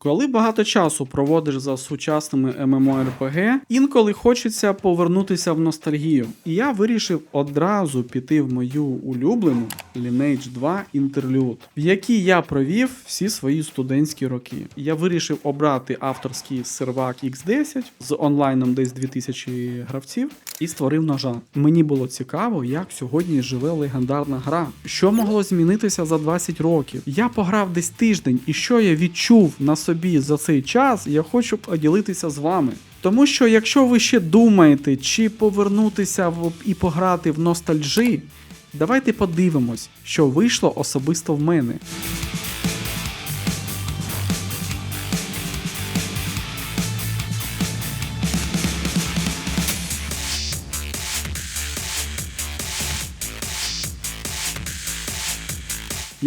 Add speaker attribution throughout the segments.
Speaker 1: Коли багато часу проводиш за сучасними MMORPG, інколи хочеться повернутися в ностальгію. І я вирішив одразу піти в мою улюблену Lineage 2 Interlude, в якій я провів всі свої студентські роки. Я вирішив обрати авторський сервак X10 з онлайном десь 2000 гравців і створив ножа. Мені було цікаво, як сьогодні живе легендарна гра. Що могло змінитися за 20 років? Я пограв десь тиждень, і що я відчув на собі за цей час, я хочу поділитися з вами. Тому що якщо ви ще думаєте, чи повернутися в і пограти в ностальжі, давайте подивимось, що вийшло особисто в мене.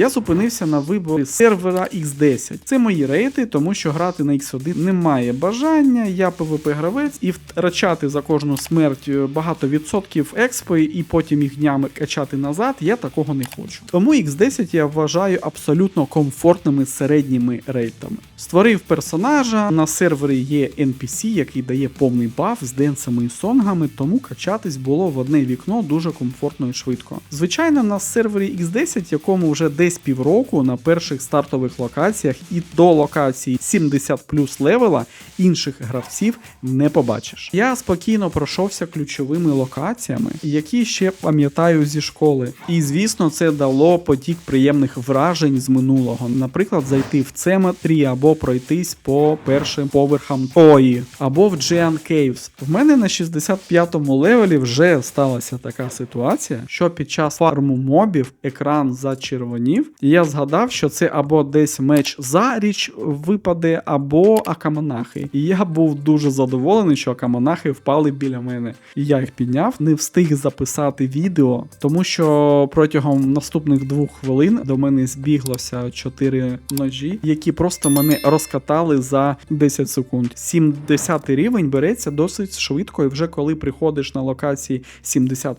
Speaker 1: Я зупинився на виборі сервера X10. Це мої рейти, тому що грати на X1 немає бажання. Я PvP-гравець і втрачати за кожну смерть е, багато відсотків експи і потім їх днями качати назад. Я такого не хочу. Тому X10 я вважаю абсолютно комфортними середніми рейтами. Створив персонажа. На сервері є NPC, який дає повний баф з денсами і сонгами, тому качатись було в одне вікно дуже комфортно і швидко. Звичайно, на сервері X10, якому вже десь півроку на перших стартових локаціях і до локації 70 плюс левела інших гравців не побачиш. Я спокійно пройшовся ключовими локаціями, які ще пам'ятаю зі школи. І звісно, це дало потік приємних вражень з минулого. Наприклад, зайти в Cemetery або пройтись по першим поверхам Ої, або в Giant Caves. В мене на 65-му левелі вже сталася така ситуація, що під час фарму мобів екран зачервонів, і я згадав, що це або десь меч за річ випаде, або акамонахи. І я був дуже задоволений, що акамонахи впали біля мене. І я їх підняв, не встиг записати відео, тому що протягом наступних двох хвилин до мене збіглося чотири ножі, які просто мене розкатали за 10 секунд. 70 рівень береться досить швидко, і вже коли приходиш на локації 70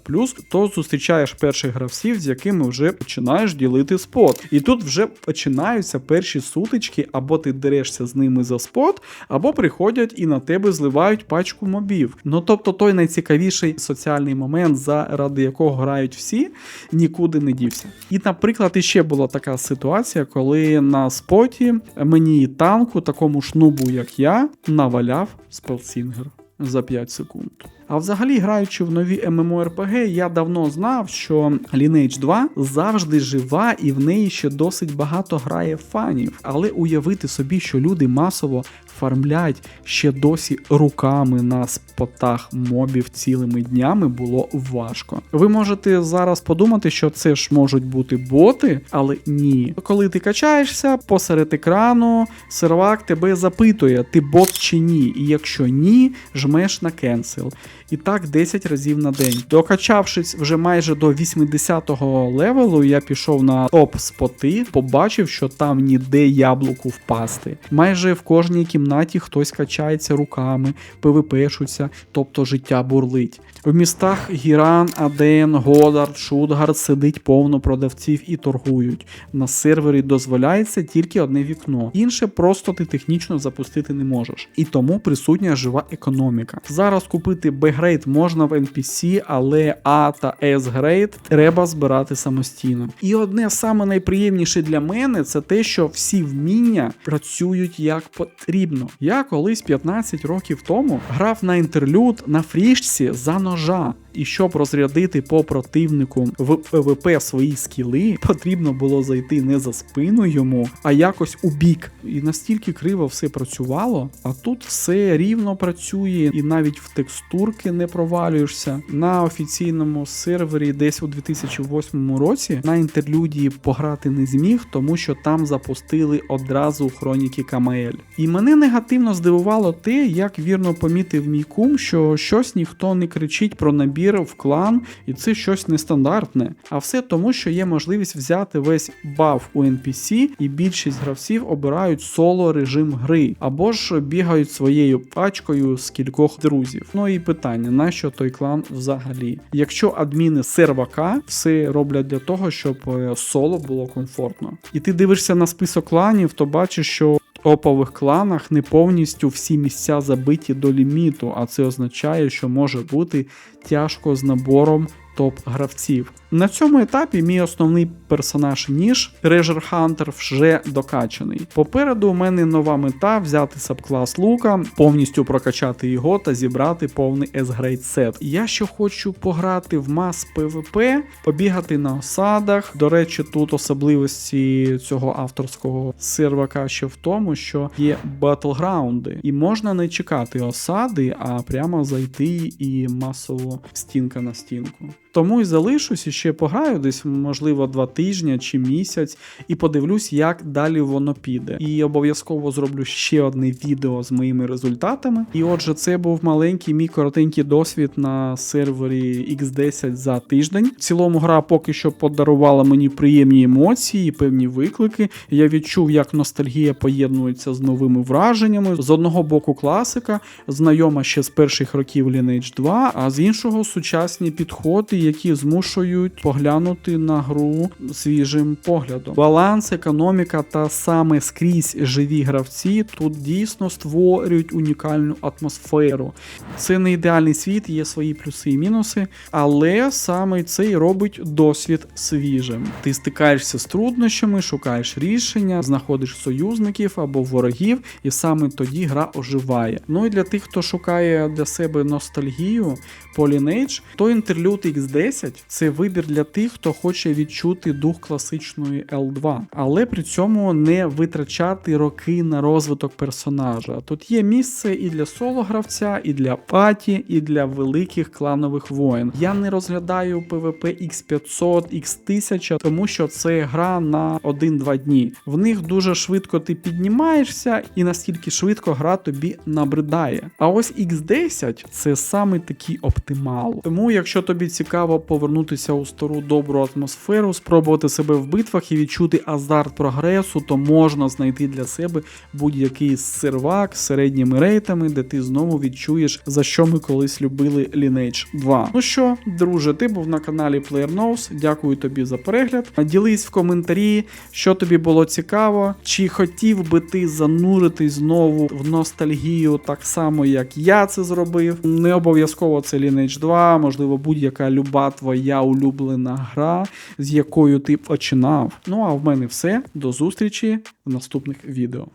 Speaker 1: то зустрічаєш перших гравців, з якими вже починаєш ділити спот. І тут вже починаються перші сутички, або ти дерешся з ними за спот, або приходять і на тебе зливають пачку мобів. Ну тобто той найцікавіший соціальний момент, заради якого грають всі, нікуди не дівся. І, наприклад, іще була така ситуація, коли на споті мені танку, такому шнубу, як я, наваляв спелсінгер за 5 секунд. А взагалі, граючи в нові MMORPG, я давно знав, що Lineage 2 завжди жива і в неї ще досить багато грає фанів. Але уявити собі, що люди масово фармлять ще досі руками на спотах мобів цілими днями, було важко. Ви можете зараз подумати, що це ж можуть бути боти, але ні. Коли ти качаєшся посеред екрану, сервак тебе запитує, ти бот чи ні. І якщо ні, жмеш на cancel. І так 10 разів на день. Докачавшись вже майже до 80-го левелу, я пішов на топ споти, побачив, що там ніде яблуку впасти. Майже в кожній кімнаті хтось качається руками, ПВПшуться, тобто життя бурлить. В містах Гіран, Аден, Годард, Шутгард сидить повно продавців і торгують. На сервері дозволяється тільки одне вікно, інше просто ти технічно запустити не можеш. І тому присутня жива економіка. Зараз купити B-грейд можна в NPC, але А та S грейд треба збирати самостійно. І одне саме найприємніше для мене це те, що всі вміння працюють як потрібно. Я колись 15 років тому грав на інтерлюд на фрішці за ножа. І щоб розрядити по противнику в ПВП свої скіли, потрібно було зайти не за спину йому, а якось у бік. І настільки криво все працювало, а тут все рівно працює, і навіть в текстурки не провалюєшся. На офіційному сервері десь у 2008 році на інтерлюдії пограти не зміг, тому що там запустили одразу хроніки КМЛ. І мене негативно здивувало те, як вірно помітив мій кум, що щось ніхто не кричить про набір в клан, і це щось нестандартне. А все тому, що є можливість взяти весь баф у NPC, і більшість гравців обирають соло режим гри, або ж бігають своєю пачкою з кількох друзів. Ну і питання: нащо той клан взагалі? Якщо адміни сервака все роблять для того, щоб е, соло було комфортно. І ти дивишся на список кланів, то бачиш, що топових кланах не повністю всі місця забиті до ліміту, а це означає, що може бути тяжко з набором топ-гравців. На цьому етапі мій основний персонаж ніж Treasure Hunter вже докачаний. Попереду у мене нова мета взяти сабклас лука, повністю прокачати його та зібрати повний S-Grade сет. Я ще хочу пограти в мас PvP, побігати на осадах. До речі, тут особливості цього авторського сервака ще в тому, що є батлграунди, і можна не чекати осади, а прямо зайти і масово стінка на стінку. Тому і залишусь і ще пограю десь, можливо, два тижні чи місяць, і подивлюсь, як далі воно піде. І обов'язково зроблю ще одне відео з моїми результатами. І отже, це був маленький мій коротенький досвід на сервері X10 за тиждень. В цілому гра поки що подарувала мені приємні емоції, певні виклики. Я відчув, як ностальгія поєднується з новими враженнями. З одного боку класика, знайома ще з перших років Lineage 2, а з іншого сучасні підходи, які змушують поглянути на гру свіжим поглядом. Баланс, економіка та саме скрізь живі гравці тут дійсно створюють унікальну атмосферу. Це не ідеальний світ, є свої плюси і мінуси, але саме це і робить досвід свіжим. Ти стикаєшся з труднощами, шукаєш рішення, знаходиш союзників або ворогів, і саме тоді гра оживає. Ну і для тих, хто шукає для себе ностальгію по Lineage, то інтерлюд X10 це вибір для тих, хто хоче відчути дух класичної L2, але при цьому не витрачати роки на розвиток персонажа. Тут є місце і для соло-гравця, і для паті, і для великих кланових воїн. Я не розглядаю PvP X500, X1000, тому що це гра на 1-2 дні. В них дуже швидко ти піднімаєшся, і настільки швидко гра тобі набридає. А ось X10 це саме такий оптимал. Тому, якщо тобі цікаво повернутися у стару добру атмосферу, спробувати себе в битвах і відчути азарт прогресу, то можна знайти для себе будь-який сервак з середніми рейтами, де ти знову відчуєш, за що ми колись любили Lineage 2. Ну що, друже, ти був на каналі PlayerNows. Дякую тобі за перегляд. Ділись в коментарі, що тобі було цікаво, чи хотів би ти зануритись знову в ностальгію так само, як я це зробив. Не обов'язково це Lineage 2, можливо, будь-яка люба твоя улюблена гра, з якою ти починав. Ну а в мене все. До зустрічі в наступних відео.